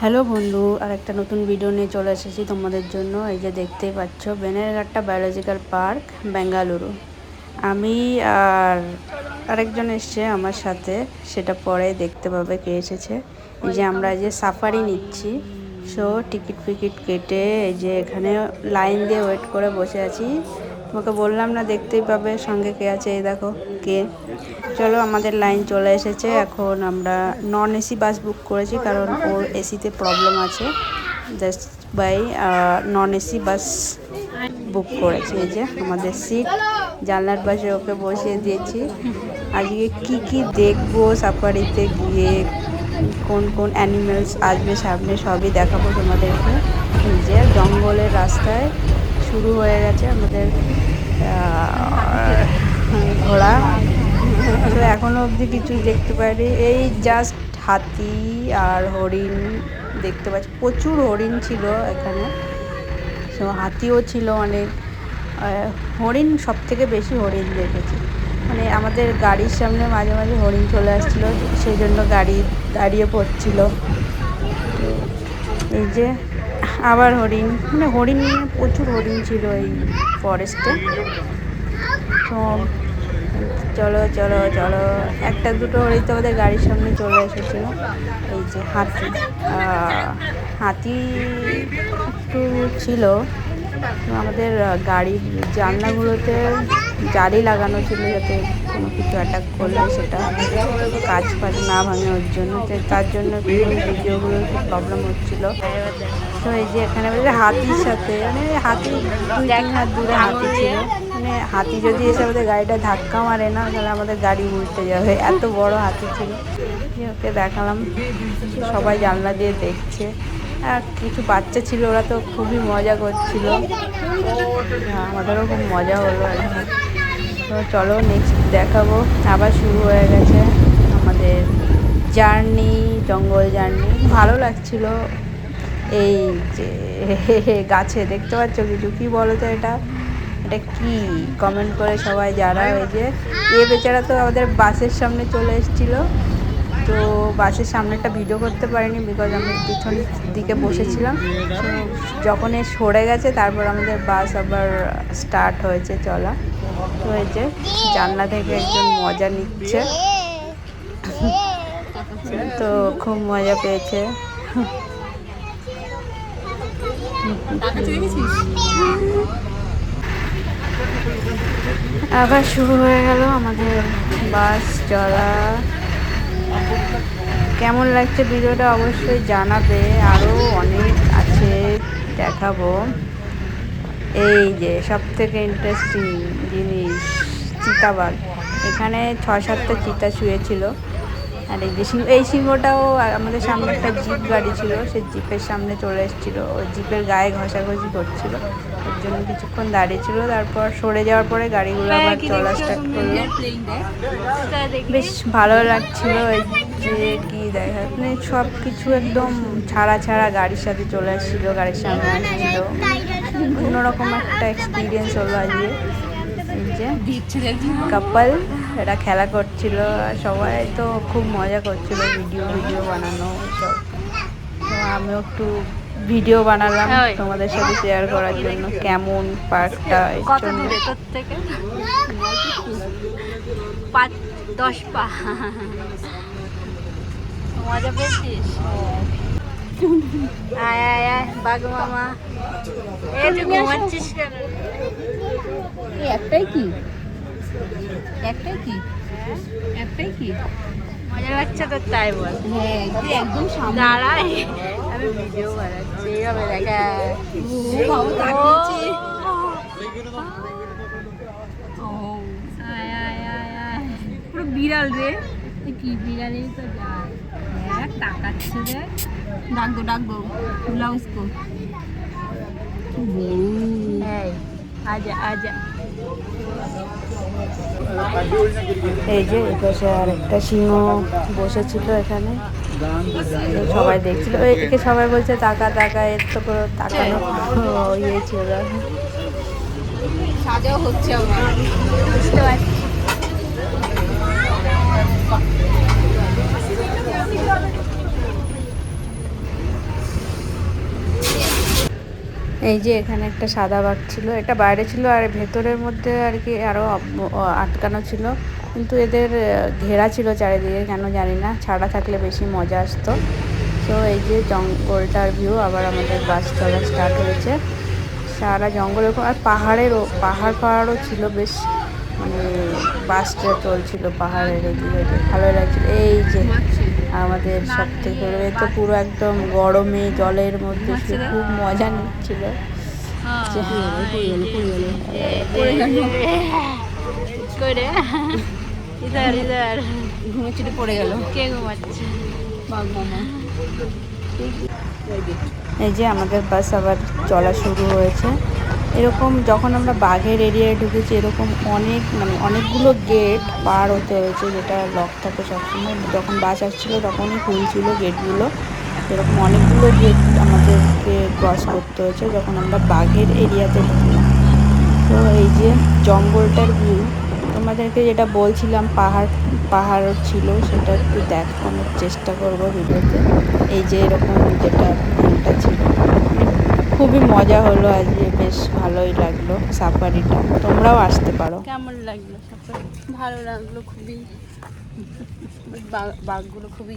Hello বন্ধু আর একটা নতুন ভিডিও নিয়ে চলে এসেছি তোমাদের জন্য। এই যে দেখতেই পাচ্ছ, বেনেরঘাটটা বায়োলজিক্যাল পার্ক বেঙ্গালুরু। আমি আর আরেকজন এসছে আমার সাথে, সেটা পরে দেখতে পাবে কে এসেছে। এই যে আমরা যে সাফারি নিচ্ছি। সো টিকিট ফিকিট কেটে এই যে এখানে লাইন দিয়ে ওয়েট করে বসে আছি। তোমাকে বললাম না, দেখতেই পাবে সঙ্গে কে আছে, এই দেখো, কে। চলো, আমাদের লাইন চলে এসেছে। এখন আমরা নন এসি বাস বুক করেছি, কারণ ওর এসিতে প্রবলেম আছে। Just by non AC bus book করেছি। এই যে, আমাদের সিট জানলার পাশে ওকে বসিয়ে দিয়েছি। আজকে কি কি দেখব সাফারিতে গিয়ে, কোন কোন অ্যানিমেলস আসবে, সামনে সবই দেখাবো তোমাদেরকে। যে, জঙ্গলের রাস্তায় শুরু হয়ে গেছে আমাদের ঘোড়া। এখনও অবধি কিছুই দেখতে পাইনি। এই জাস্ট হাতি আর হরিণ দেখতে পাচ্ছি। প্রচুর হরিণ ছিল এখানে। তো হাতিও ছিল অনেক। হরিণ সব থেকে বেশি হরিণ দেখেছি। মানে আমাদের গাড়ির সামনে মাঝে মাঝে হরিণ চলে আসছিল, সেই জন্য গাড়ি দাঁড়িয়ে পড়ছিল। এই যে আবার হরিণ। মানে হরিণ প্রচুর হরিণ ছিল এই ফরেস্টে তো চলো চলো চলো। একটা দুটো হরিণ তো আমাদের গাড়ির সামনে চলে এসেছিল। এই যে হাতি। হাতি একটু ছিল। আমাদের গাড়ির জানলাগুলোতে জালি লাগানো ছিল যাতে কোনো কিছু অ্যাটাক করলে সেটা কাজ ফাজ না ভাঙে ওর জন্য। তার জন্য ভিডিওগুলো প্রবলেম হচ্ছিল। তো এই যে এখানে হাতির সাথে মানে হাতি হাত দূরে হাতি ছিল। মানে হাতি যদি এসে আমাদের গাড়িটা ধাক্কা মারে না, তাহলে আমাদের গাড়ি উল্টে যাবে। এত বড় হাতি ছিল। ওকে দেখালাম সবাই জানলা দিয়ে দেখছে। আর কিছু বাচ্চা ছিল, ওরা তো খুবই মজা করছিল। আমাদেরও খুব মজা হলো আর তো চলো নেক্সট দেখাবো। আবার শুরু হয়ে গেছে আমাদের জার্নি, জঙ্গল জার্নি। ভালো লাগছিল এই যে গাছে, দেখতে পাচ্ছ কিছু? কী বলো তো এটা? এটা কি? কমেন্ট করে সবাই যারা ওই যে। এ বেচারা তো আমাদের বাসের সামনে চলে এসেছিল। তো বাসের সামনেটা ভিডিও করতে পারিনি বিকজ আমি পিছন দিকে বসেছিলাম। যখন এ সরে গেছে, তারপর আমাদের বাস আবার স্টার্ট হয়েছে, চলা। যে জানলা থেকে একজন মজা নিচ্ছে। তো খুব মজা পেয়েছে। আবার শুরু হয়ে গেল আমাদের বাস চলা। কেমন লাগছে ভিডিওটা অবশ্যই জানাবে। আরও অনেক আছে দেখাবো। এই যে সব থেকে ইন্টারেস্টিং জিনিস চিতাবাঘ। এখানে ছ সাতটা চিতা শুয়েছিল। আর এই যে এই সিংহটাও আমাদের সামনে একটা জিপ গাড়ি ছিল সে জিপের সামনে চলে এসেছিল। ওই জিপের গায়ে ঘষাঘষি করছিল। ওর জন্য কিছুক্ষণ দাঁড়িয়েছিল তারপর সরে যাওয়ার পরে গাড়িগুলো আবার চলা স্টার্ট করল। বেশ ভালো লাগছিল ওই যে কি দেখা মানে সব কিছু একদম ছাড়া ছাড়া গাড়ির সাথে চলে আসছিল গাড়ির সামনে আসছিল। অন্যরকম একটা এক্সপিরিয়েন্স হলো আজকে। যে কাপল এরা খেলা করছিল আর সবাই তো খুব মজা করছিল ভিডিও ভিডিও বানানো সব। তো আমিও একটু ভিডিও বানালাম তোমাদের সাথে শেয়ার করার জন্য কেমন পার্কটা থেকে? পাঁচ দশ পা। মজা পেয়েছিস? আয় আয় আয় বাঘ মামা। একটাই কি? একটাই কি? একটাই কি? মজা লাগছে তোর তাই বল। হ্যাঁ একদম সামনে। দাঁড়াই আমি ভিডিও বানাচ্ছি। এইভাবে দেখা ও আয় পুরো বিড়াল রে। কি বিড়ালই তো যায়। হ্যাঁ তাকাচ্ছে রে ডাক দো ডাক দো বুলাও উসকো এই আজা আজা এই যে এপাশে আর একটা সিংহ বসেছিল এখানে। সবাই দেখছিল। এদিকে সবাই বলছে, তাকা তাকা, এর তো কোনো তাকানো ইয়ে ছিল। সাজাও হচ্ছে বুঝতে পারছি। এই যে এখানে একটা সাদা বাঘ ছিল, এটা বাইরে ছিল আর ভেতরের মধ্যে আর কি আরও আটকানো ছিল। কিন্তু এদের ঘেরা ছিল চারিদিকে, কেন জানি না। ছাড়া থাকলে বেশি মজা আসতো। তো এই যে জঙ্গলটার ভিউ আবার আমাদের বাস চলা স্টার্ট হয়েছে। সারা জঙ্গলের আর পাহাড়েরও, পাহাড় পাহাড়ও ছিল বেশ। মানে বাসটা চলছিল পাহাড়ের এদিকে। ভালো লাগছিল। এই যে আমাদের সব থেকে তো পুরো একদম গরমে জলের মধ্যে সে খুব মজা নিচ্ছিল। যে করে। ইধার ইধার। ঘুমেছিল পড়ে গেল। কে ঘুমাচ্ছে? এই যে আমাদের বাস আবার চলা শুরু হয়েছে। এরকম যখন আমরা বাঘের এরিয়ায় ঢুকেছি, এরকম অনেক মানে অনেকগুলো গেট পার হতে হয়েছে যেটা লক থাকে সবসময়। যখন বাস আসছিল তখনই খুলছিল গেটগুলো এরকম অনেকগুলো গেট আমাদেরকে ক্রস করতে হয়েছে যখন আমরা বাঘের এরিয়াতে ঢুকলাম। তো এই যে জঙ্গলটার ভিউ তোমাদেরকে যেটা বলছিলাম পাহাড় পাহাড় ছিল, সেটা একটু দেখানোর চেষ্টা করব ভিডিওতে। এই যে এরকম যেটা ভিউটা ছিল। খুবই মজা হলো আজকে। ভালোই লাগল সাফারিটা। তোমরাও আসতে পারো। কেমন লাগল ভালো লাগল খুবই। বাঘ- বাঘগুলো খুবই